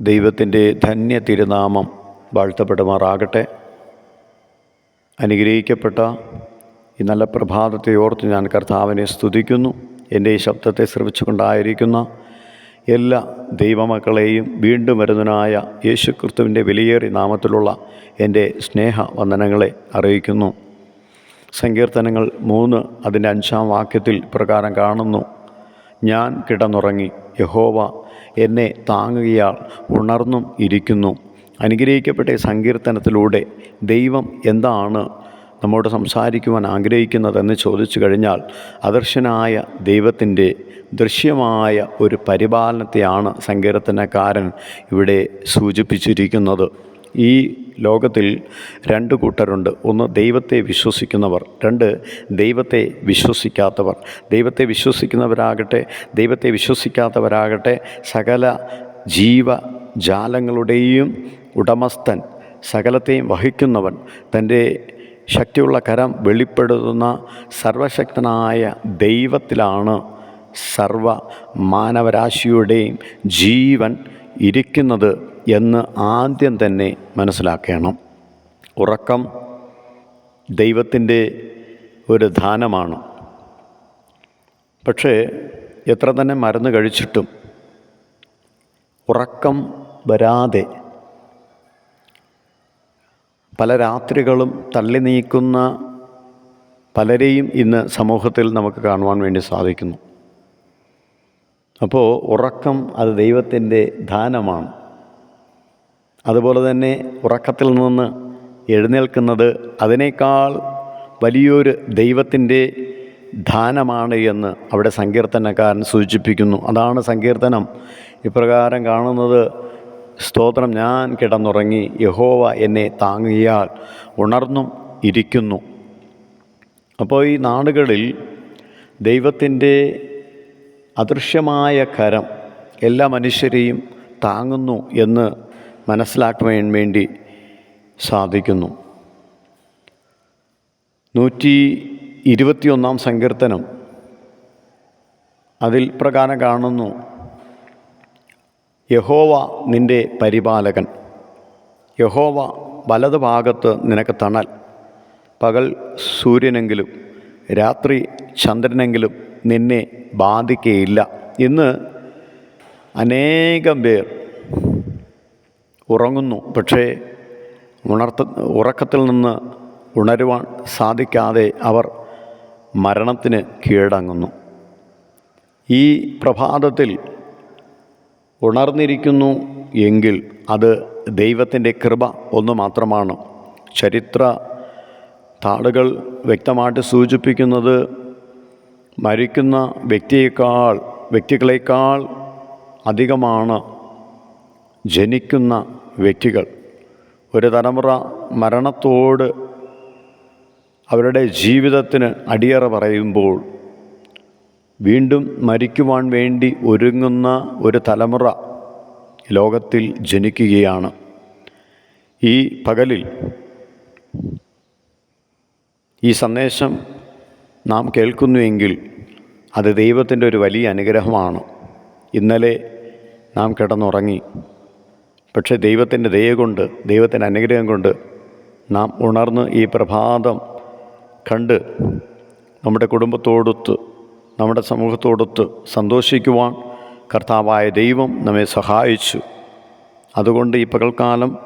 ദൈവത്തിന്റെ ധന്യ തിരുനാമം വാഴ്ത്തപ്പെടുമാറാകട്ടെ. അനുഗ്രഹിക്കപ്പെട്ട ഈ നല്ല പ്രഭാതത്തെ ഓർത്ത് ഞാൻ കർത്താവിനെ സ്തുതിക്കുന്നു. എന്റെ ഈ ശബ്ദത്തെ ശ്രമിച്ചുകൊണ്ടായിരിക്കുന്ന എല്ലാ ദൈവമക്കളെയും വീണ്ടും വരുന്നതിനായ യേശു ക്രിസ്തുവിന്റെ വിലയേറി നാമത്തിലുള്ള എന്റെ സ്നേഹ വന്ദനങ്ങളെ അറിയിക്കുന്നു. സങ്കീർത്തനങ്ങൾ മൂന്ന് അതിന്റെ അഞ്ചാം വാക്യത്തിൽ പ്രകാരം കാണുന്നു. ഞാൻ കിടന്നുറങ്ങി. യഹോവ എന്നെ താങ്ങുകയാൽ ഉണർന്നും ഇരിക്കുന്നു. അനുഗ്രഹിക്കപ്പെട്ട സങ്കീർത്തനത്തിലൂടെ ദൈവം എന്താണ് നമ്മോട് സംസാരിക്കുവാൻ ആഗ്രഹിക്കുന്നതെന്ന് ചോദിച്ചു കഴിഞ്ഞാൽ അദർശനായ ദൈവത്തിന്റെ ദൃശ്യമായ ഒരു പരിപാലനത്തെയാണ് സങ്കീർത്തനക്കാരൻ ഇവിടെ സൂചിപ്പിച്ചിരിക്കുന്നത്. ഈ ലോകത്തിൽ രണ്ട് കൂട്ടരുണ്ട്. ഒന്ന് ദൈവത്തെ വിശ്വസിക്കുന്നവർ രണ്ട് ദൈവത്തെ വിശ്വസിക്കാത്തവർ. ദൈവത്തെ വിശ്വസിക്കുന്നവരാകട്ടെ ദൈവത്തെ വിശ്വസിക്കാത്തവരാകട്ടെ സകല ജീവജാലങ്ങളുടെയും ഉടമസ്ഥൻ സകലത്തെയും വഹിക്കുന്നവൻ തന്റെ ശക്തിയുള്ള കരം വെളിപ്പെടുത്തുന്ന സർവശക്തനായ ദൈവത്തിലാണ് സർവ മാനവരാശിയുടെയും ജീവൻ ഇരിക്കുന്നത് എന്ന് ആദ്യം തന്നെ മനസ്സിലാക്കണം. ഉറക്കം ദൈവത്തിന്റെ ഒരു ദാനമാണ്. പക്ഷേ എത്ര തന്നെ മരുന്ന് കഴിച്ചിട്ടും ഉറക്കം വരാതെ പല രാത്രികളും തള്ളി നീക്കുന്ന പലരെയും ഇന്ന് സമൂഹത്തിൽ നമുക്ക് കാണുവാൻ വേണ്ടി സാധിക്കുന്നു. അപ്പോൾ ഉറക്കം അത് ദൈവത്തിന്റെ ദാനമാണ്. അതുപോലെ തന്നെ ഉറക്കത്തിൽ നിന്ന് എഴുന്നേൽക്കുന്നത് അതിനേക്കാൾ വലിയൊരു ദൈവത്തിന്റെ ദാനമാണ് എന്ന് അവിടെ സങ്കീർത്തനക്കാരൻ സൂചിപ്പിക്കുന്നു. അതാണ് സങ്കീർത്തനം. ഇപ്രകാരം കാണുന്നത് സ്തോത്രം ഞാൻ കിടന്നുറങ്ങി യഹോവ എന്നെ താങ്ങിയാൽ ഉണർന്നും ഇരിക്കുന്നു. അപ്പോൾ ഈ നാടുകളിൽ ദൈവത്തിന്റെ അദൃശ്യമായ കരം എല്ലാ മനുഷ്യരെയും താങ്ങുന്നു എന്ന് മനസ്സിലാക്കുവാൻ വേണ്ടി സാധിക്കുന്നു. നൂറ്റി ഇരുപത്തിയൊന്നാം സങ്കീർത്തനം അതിൽ പ്രകാരം കാണുന്നു യഹോവ നിന്റെ പരിപാലകൻ. യഹോവ വലത് ഭാഗത്ത് നിനക്ക് തണൽ. പകൽ സൂര്യനെങ്കിലും രാത്രി ചന്ദ്രനെങ്കിലും നിന്നെ ബാധിക്കുകയില്ല ഇന്ന് അനേകം പേർ ഉറങ്ങുന്നു. പക്ഷേ ഉണർത്ത ഉറക്കത്തിൽ നിന്ന് ഉണരുവാൻ സാധിക്കാതെ അവർ മരണത്തിന് കീഴടങ്ങുന്നു. ഈ പ്രഭാതത്തിൽ ഉണർന്നിരിക്കുന്നു എങ്കിൽ അത് ദൈവത്തിന്റെ കൃപ ഒന്ന് മാത്രമാണ്. ചരിത്ര താളുകൾ വ്യക്തമായിട്ട് സൂചിപ്പിക്കുന്നത് മരിക്കുന്ന വ്യക്തിയേക്കാൾ വ്യക്തികളേക്കാൾ അധികമാണ് ജനിക്കുന്ന വ്യക്തികൾ. ഒരു തലമുറ മരണത്തോട് അവരുടെ ജീവിതത്തിന് അടിയറ പറയുമ്പോൾ വീണ്ടും മരിക്കുവാൻ വേണ്ടി ഒരുങ്ങുന്ന ഒരു തലമുറ ലോകത്തിൽ ജനിക്കുകയാണ്. ഈ പകലിൽ ഈ സന്ദേശം നാം കേൾക്കുന്നുവെങ്കിൽ അത് ദൈവത്തിന്റെ ഒരു വലിയ അനുഗ്രഹമാണ്. ഇന്നലെ നാം കിടന്നുറങ്ങി. പക്ഷേ ദൈവത്തിന്റെ ദയ കൊണ്ട് ദൈവത്തിന്റെ അനുഗ്രഹം കൊണ്ട് നാം ഉണർന്ന് ഈ പ്രഭാതം കണ്ട് നമ്മുടെ കുടുംബത്തോടൊത്ത് നമ്മുടെ സമൂഹത്തോടൊത്ത് സന്തോഷിക്കുവാൻ കർത്താവായ ദൈവം നമ്മെ സഹായിച്ചു. അതുകൊണ്ട് ഈ പകൽക്കാലം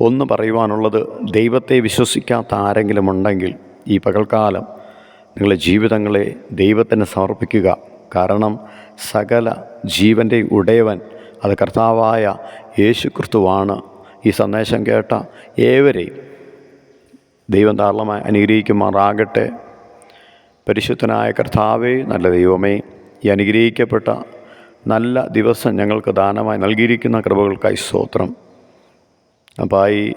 ഒന്ന് പറയുവാനുള്ളത് ദൈവത്തെ വിശ്വസിക്കാത്ത ആരെങ്കിലും ഉണ്ടെങ്കിൽ ഈ പകൽക്കാലം നിങ്ങളുടെ ജീവിതങ്ങളെ ദൈവത്തിന് സമർപ്പിക്കുക. കാരണം സകല ജീവന്റെ ഉടയവൻ അത് കർത്താവായ യേശു ക്രിസ്തുവാണ് ഈ സന്ദേശം കേട്ട ഏവരെയും ദൈവം ധാരാളമായി അനുഗ്രഹിക്കുമാറാകട്ടെ. പരിശുദ്ധനായ കർത്താവേ നല്ല ദൈവമേ ഈ അനുഗ്രഹിക്കപ്പെട്ട നല്ല ദിവസം ഞങ്ങൾക്ക് ദാനമായി നൽകിയിരിക്കുന്ന കൃപകൾക്കായി സ്തോത്രം. അപ്പോൾ ഈ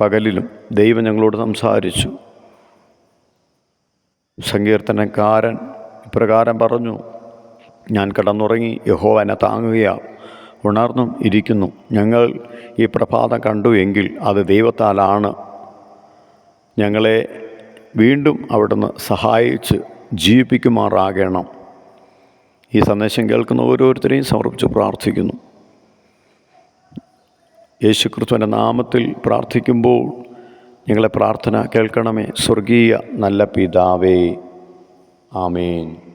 പകലിലും ദൈവം ഞങ്ങളോട് സംസാരിച്ചു. സങ്കീർത്തനക്കാരൻ ഇപ്രകാരം പറഞ്ഞു ഞാൻ കടന്നുറങ്ങി യഹോ എന്നെ താങ്ങുകയാണ് ഉണർന്നും ഇരിക്കുന്നു. ഞങ്ങൾ ഈ പ്രഭാതം കണ്ടു എങ്കിൽ അത് ദൈവത്താലാണ്. ഞങ്ങളെ വീണ്ടും അവിടുന്ന് സഹായിച്ച് ജീവിപ്പിക്കുമാറാകണം. ഈ സന്ദേശം കേൾക്കുന്ന ഓരോരുത്തരെയും സമർപ്പിച്ച് പ്രാർത്ഥിക്കുന്നു. യേശുക്രിസ്തുവിന്റെ നാമത്തിൽ പ്രാർത്ഥിക്കുമ്പോൾ ഞങ്ങളെ പ്രാർത്ഥന കേൾക്കണമേ. സ്വർഗീയ നല്ല പിതാവേ. ആമേൻ.